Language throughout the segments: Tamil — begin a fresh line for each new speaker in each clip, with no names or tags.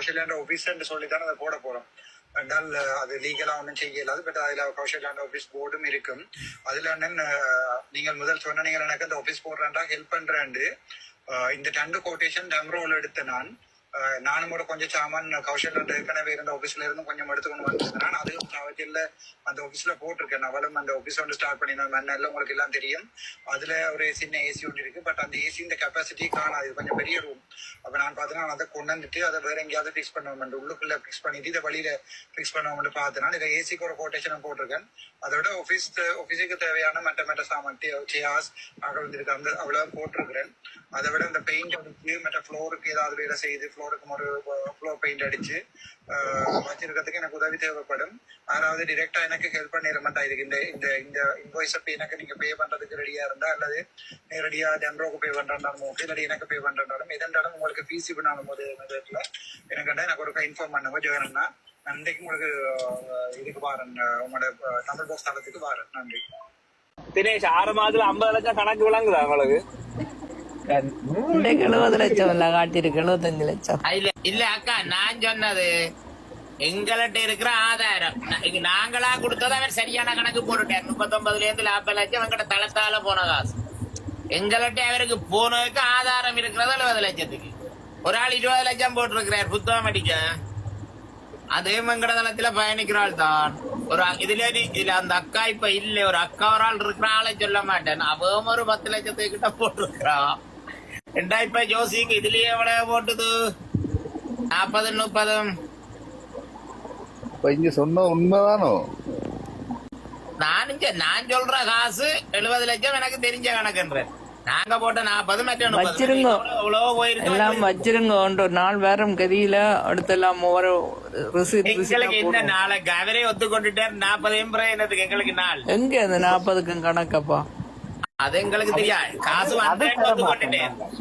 கௌசல்யாண்ட ஆபீஸ் சொல்லி தான் அதை போட போறோம். என்றால் அது லீகலா ஒன்றும் செய்ய இயலாது. பட் அதுல கௌசல்யாண்ட ஆஃபீஸ் போர்டும் இருக்கும். அதுல அண்ணன் நீங்கள் முதல் சொன்ன நீங்கள் எனக்கு அந்த ஆஃபீஸ் போடுறேன்டா ஹெல்ப் பண்றேன் இந்த ரெண்டு கோட்டேஷன் டம் ரோல் எடுத்த நான் நானும் கூட கொஞ்சம் சாமான் கௌஷல் ஏற்கனவே இருந்த ஆபீஸ்ல இருந்து கொஞ்சம் எடுத்துக்கொண்டு வந்திருக்கிறேன் அதுவும் அவற்றில் அந்த ஆபீஸ்ல போட்டிருக்கேன். அவளும் அந்த ஆபீஸ் வந்து ஸ்டார்ட் பண்ணியிருந்தேன் மண்ணெல்லாம் உங்களுக்கு எல்லாம் தெரியும். அதுல ஒரு சின்ன ஏசி ஒன்று இருக்கு. பட் அந்த ஏசி இந்த கெப்பாசிட்டி காணாது. இது கொஞ்சம் பெரிய ரூம் அப்ப நான் பார்த்தேன்னா அதை கொண்டு வந்துட்டு அதை வேற எங்கேயாவது ஃபிக்ஸ் பண்ணுவோம் உள்ளுக்குள்ள ஃபிக்ஸ் பண்ணிட்டு இதை வழியில ஃபிக்ஸ் பண்ணுவோம்னு பார்த்தனால இதை ஏசிக்கு ஒரு கோட்டேஷன் போட்டிருக்கேன். அதோட ஆபீஸ் ஆபீஸுக்கு தேவையான மற்ற மற்ற சாமான் சேர்ஸ் அங்கே வந்துருக்கு அந்த அவ்வளவு போட்டிருக்கிறேன். அதை விட இந்த பெயிண்ட் வந்து மற்ற ஃப்ளோருக்கு ஏதாவது வேலை செய்து ஃப்ளோருக்கு ஒரு ஃப்ளோர் பெயிண்ட் அடிச்சு வச்சிருக்கிறதுக்கு எனக்கு உதவி தேவைப்படும். அதாவது டிரெக்டா எனக்கு ஹெல்ப் பண்ணிட மாட்டா. இதுக்கு இந்த இந்த இந்த இன்வாய்ஸ் அப்ப எனக்கு நீங்க பே பண்றதுக்கு ரெடியா இருந்தா அல்லது நேரடியா ஜென்ரோக்கு பே பண்றாலும் ஓகே இல்லாட்டி எனக்கு பே பண்றாலும் எதென்றாலும் உங்களுக்கு பிசி பண்ணாலும் போது நேரத்துல எனக்கு எனக்கு ஒரு இன்ஃபார்ம் பண்ணுங்க ஜோகனண்ணா நன்றிக்கு உங்களுக்கு இதுக்கு வாரன். உங்களோட தமிழ் போஸ்ட் தளத்துக்கு வாரன். நன்றி.
தினேஷ் ஆறு மாதத்துல ஐம்பது லட்சம் கணக்கு விளங்குதா உங்களுக்கு?
எழுபது லட்சம் இல்ல காட்டியிருக்கு எழுபத்தஞ்சு லட்சம்.
இல்ல அக்கா நான் சொன்னது எங்கள்கிட்ட இருக்கிற ஆதாரம். நாங்களா கொடுத்தது அவர் சரியான கணக்கு போட்டுட்டார் முப்பத்தொன்பதுல இருந்து நாற்பது லட்சம் எங்கிட்ட தளத்தால போன காசு. எங்கள்கிட்ட அவருக்கு போனதுக்கு ஆதாரம் இருக்கிறது எழுபது லட்சத்துக்கு. ஒரு ஆள் இருபது லட்சம் போட்டிருக்கிறார் புத்தகம் அடிக்க. அதே மங்கட தளத்துல பயணிக்கிறாள் தான். ஒரு இதுல இதுல அந்த அக்கா இப்ப இல்ல. ஒரு அக்கா ஒரு ஆள் இருக்கிற ஆளை சொல்ல மாட்டேன். அவன் ஒரு பத்து லட்சத்துக்கு கிட்ட போட்டிருக்கிறான். இப்ப ஜோசிக்கு இதுலயே எவ்வளவு போட்டுது நாற்பது முப்பதும்
இப்ப இங்க சொன்ன உண்மைதானோ
நான் இங்க- நான் சொல்ற காசு எழுபது லட்சம் எனக்கு தெரிஞ்ச கணக்குன்றேன் நாங்க போட்ட நாற்பது மற்ற முப்பது.
வச்சிருங்க.
எவ்வளவோ போயிருக்கு
எல்லாம் வச்சிருங்க ஒன்று நாள் வேறும் கதியில அடுத்தெல்லாம் ஒரு ரிசீட்
எங்களுக்கு என்ன நாளைக்கு அவரே ஒத்துக்கொண்டுட்டார் நாற்பது என்னதுக்கு எங்களுக்கு நாள்
எங்க அந்த நாற்பதுக்கும் கணக்கப்பா
அது எங்களுக்கு தெரியாது. காசு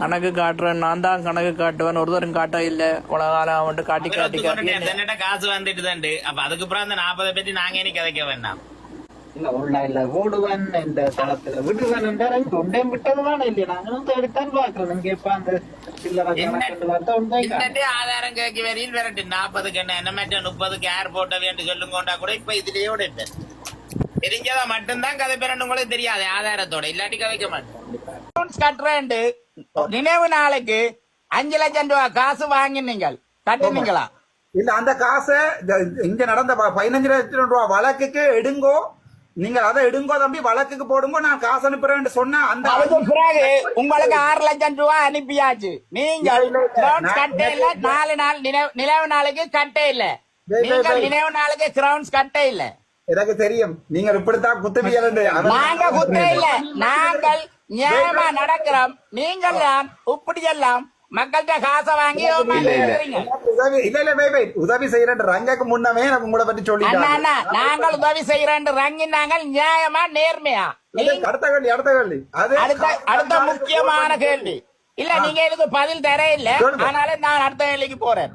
கணக்கு காட்டுறேன். நான் தான் கணக்கு காட்டுவேன். ஒரு தரம் காட்ட இல்ல. உலக காலம் அவன்ட்டு காட்டி காட்டி காட்டி
காசு வந்துட்டு தாண்டு அப்ப அதுக்கு அப்புறம் அந்த நாற்பதை பத்தி நாங்க இனி கதைக்க வேண்டாம்.
இல்ல உள்ள ஓடுவன் இந்த தளத்துல. விடுவன் என்றால் கொண்டே விட்டதுதான் இல்லையா? நாங்களும் தேடித்தான் பாக்குறோம் நீங்க இப்ப அந்த சில்லறை கணக்கு பார்த்தா உண்டே
இன்னட்டு ஆதாரம் கேட்க வரையில் விரட்டு. நாற்பதுக்கு என்ன? என்ன மாட்டேன் முப்பதுக்கு ஏர் போட்ட வேண்டு சொல்லுங்கோண்டா கூட இப்ப இதுலயே விட்டு தெரிஞ்சதா மட்டும்தான் கதை பிறண்டு உங்களுக்கு தெரியாது ஆதாரத்தோட. இல்லாட்டி கதைக்க மாட்டேன் கட்டுறேன்ட்டு நினைவு நாளைக்கு அஞ்சு லட்சம் ரூபாய் காசு வாங்கினீங்க கட்டுனீங்களா?
இல்ல அந்த காசை இங்க நடந்த பதினஞ்சு லட்சம் ரூபாய் வழக்குக்கு எடுங்கோ. நீங்க அதை எடுங்கோ தம்பி வழக்குக்கு போடுங்கோ நான் காசு அனுப்புறேன்னு சொன்னா அந்த
பிறகு உங்களுக்கு ஆறு லட்சம் ரூபாய் அனுப்பியாச்சு. கிரவுண்ட்ஸ் கட்டே இல்ல நாலு நாள் நினைவு நினைவு நாளைக்கு கட்டே இல்ல. நீங்கள் நினைவு நாளைக்கு கிரவுண்ட்ஸ் கட்டே இல்ல.
எனக்கு தெரியும். நீங்க இப்படித்தான் குத்துவியல்
நாங்க குத்த இல்ல. நாங்கள் நியாயமா நடக்கிறோம். நீங்கள் எல்லாம் மக்கள்கிட்ட காசை வாங்கி.
உதவி செய்யறேன் ரங்கக்கு முன்னமே எனக்கு உங்களை பத்தி
அண்ணா நாங்கள் உதவி செய்யறேன் ரங்கி நாங்கள் நியாயமா நேர்மையா?
அடுத்த கேள்வி அடுத்த கேள்வி.
அடுத்த அடுத்த முக்கியமான கேள்வி. இல்ல நீங்க இதுக்கு பதில் தர இல்ல.
சொல்லுங்க.
அதனால நான் அடுத்த கேள்விக்கு போறேன்.